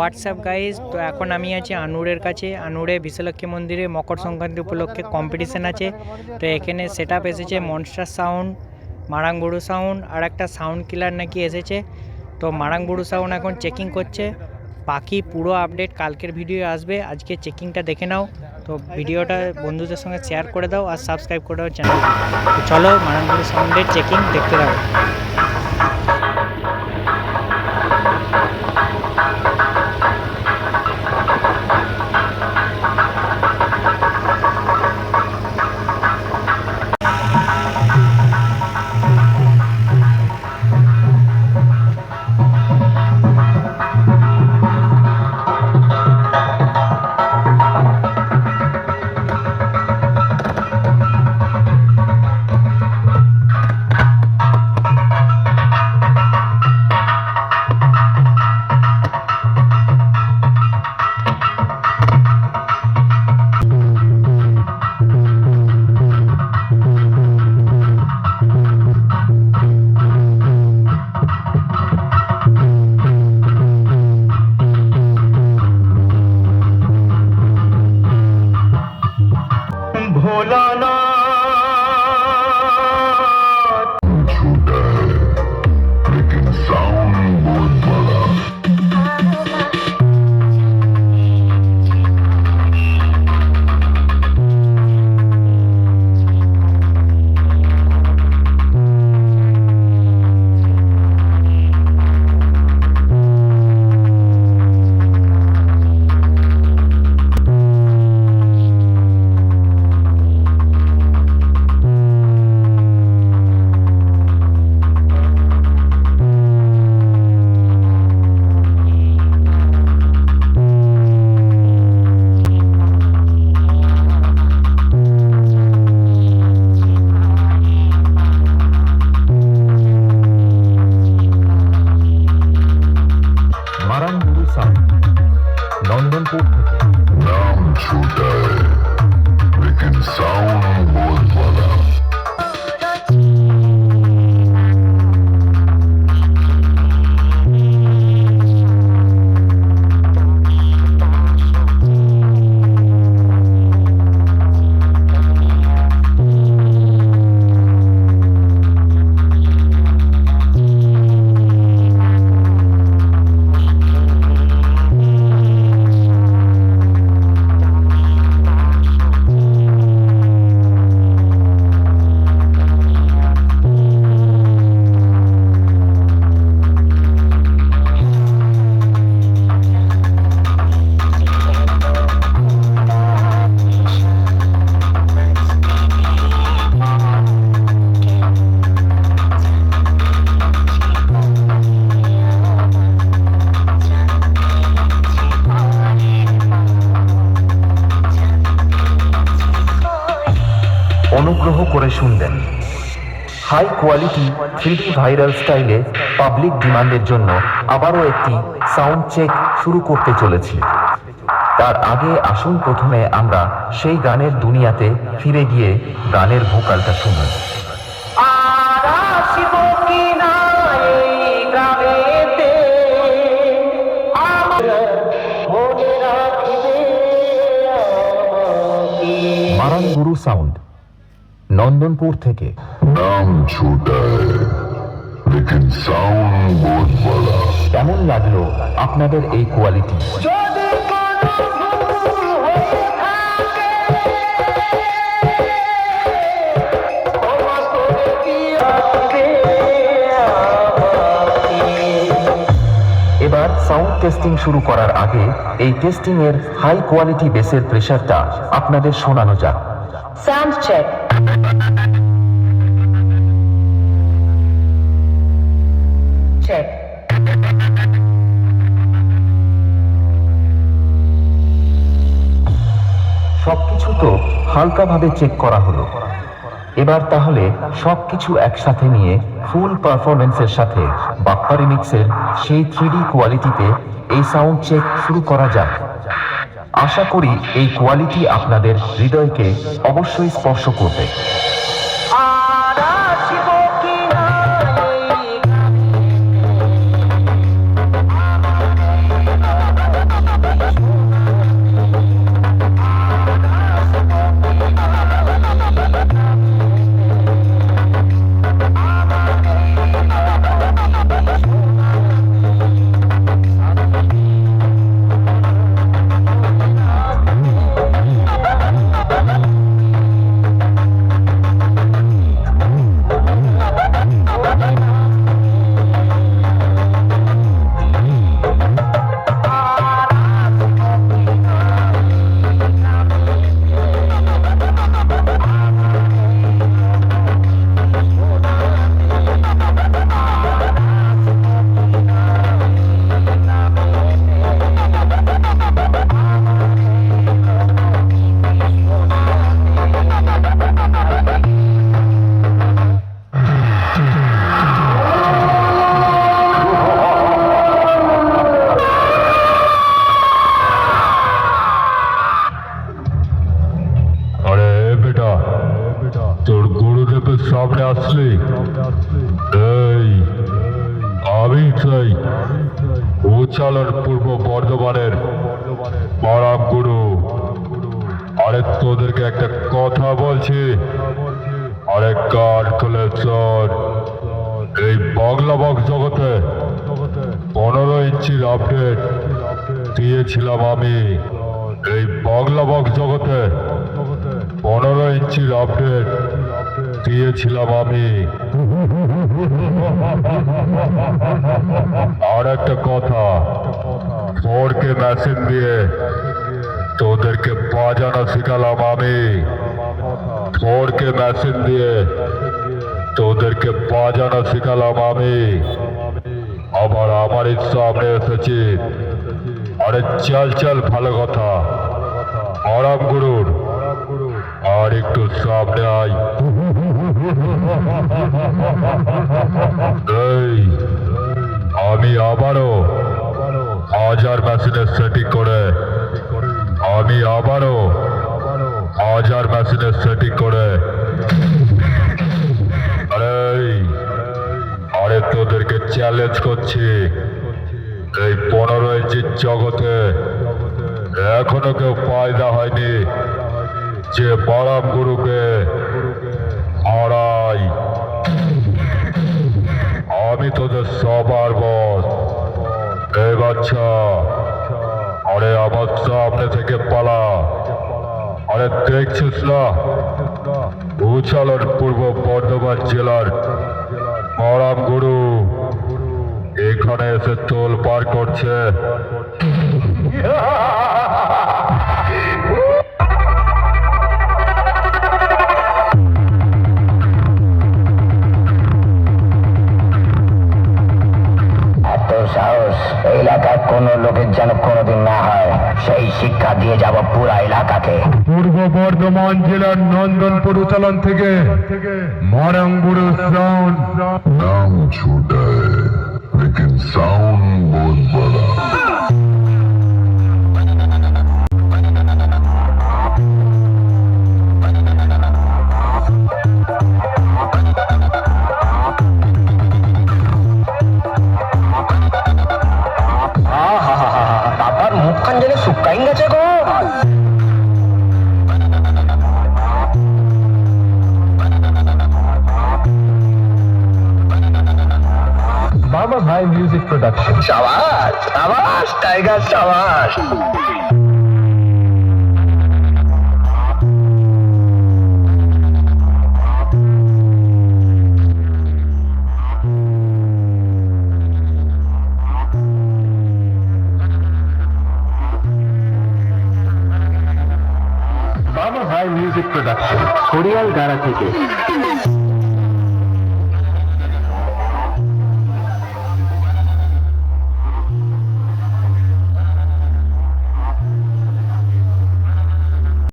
WhatsApp guys তো এখন আমি আছি আনুরের কাছে। আনুরে বিশ্বলক্ষ্মী মন্দিরে মকর সংক্রান্তি উপলক্ষে কম্পিটিশান আছে। তো এখানে সেট আপ এসেছে মনস্টার সাউন্ড মারাংবুড়ু সাউন্ড আর একটা সাউন্ড কিলার নাকি এসেছে। তো মারাংবুড়ু সাউন্ড এখন চেকিং করছে। বাকি পুরো আপডেট কালকের ভিডিও আসবে। আজকে চেকিংটা দেখে নাও। তো ভিডিওটা বন্ধুদের সঙ্গে শেয়ার করে দাও আর সাবস্ক্রাইব করে দাও চ্যানেল চলো মারাংবুড়ু সাউন্ডের চেকিং দেখতে দাও শুনবেন। হাই কোয়ালিটি থ্রি ভাইরাল স্টাইলে পাবলিক ডিমান্ডের জন্য আবারও একটি সাউন্ড চেক শুরু করতে চলেছি। তার আগে আসুন প্রথমে আমরা সেই গানের দুনিয়াতে ফিরে গিয়ে গানের ভোকালটা শুনি। চন্দনপুর থেকে। নাম কেমন লাগল আপনাদের এই কোয়ালিটি এবার সাউন্ড টেস্টিং শুরু করার আগে এই টেস্টিংয়ের হাই কোয়ালিটি বেসের প্রেশারটা আপনাদের শোনানো যাক। Sound check. Check. সবকিছু তো হালকাভাবে চেক করা হলো এবার তাহলে সবকিছু একসাথে নিয়ে ফুল পারফরমেন্সের সাথে বাপ্পা রিমিক্সের সেই থ্রিডি কোয়ালিটিতে এই সাউন্ড চেক শুরু করা যাক আশা করি এই কোয়ালিটি আপনাদের হৃদয়কে অবশ্যই স্পর্শ করবে। সেই উচ্চালন পূর্ব বর্ধমানের পরাম গুরু। আরে তোদেরকে একটা কথা বলছি। আরে কার খুলে শোন এই বাংলা বক্স জগতে পনেরো ইঞ্চির আপডেট দিয়েছিলাম আমি। এই বাংলা বক্স জগতে পনেরো ইঞ্চির আপডেট দিয়েছিলাম আমি। আর একটা কথা ফোর কে মেশিন দিয়ে তোদেরকে বাজানো শিখালাম আমি। ফোর কে মেশিন দিয়ে তোদেরকে বাজানো শিখালাম আমি। আবার আমার সামনে এসেছি। আরে চল চল, ভালো কথা। আরাম গুরুর। আর একটু সামনে আয়। এই, আমি আবারও হাজার মেশিনের সেটিং করে, আমি আবারও হাজার মেশিনের সেটিং করে। আরে তোদেরকে চ্যালেঞ্জ করছি। এই পনেরো ইঞ্চির জগতে এখনও কেউ ফায়দা হয়নি। যে বরাম গুরুকে হারাই আমি তোদের সবার বস এই বাচ্চা, আরে আমার সামনে থেকে পালা। আরে দেখছিস না? উচালন পূর্ব বর্ধমান জেলার মরাম গুরু, এখানে এসে তোল পার করছে। বর্ধমান জেলার নন্দনপুর উত্তোলন থেকে মারাংবুড়ো সাউন্ড সাউন্ড বোধ বলা মিউজিক সাবাস সাবাস টাইগার সাবাস। বাবা ভাই মিউজিক প্রোডাকশন খড়িয়াল গাড়া থেকে।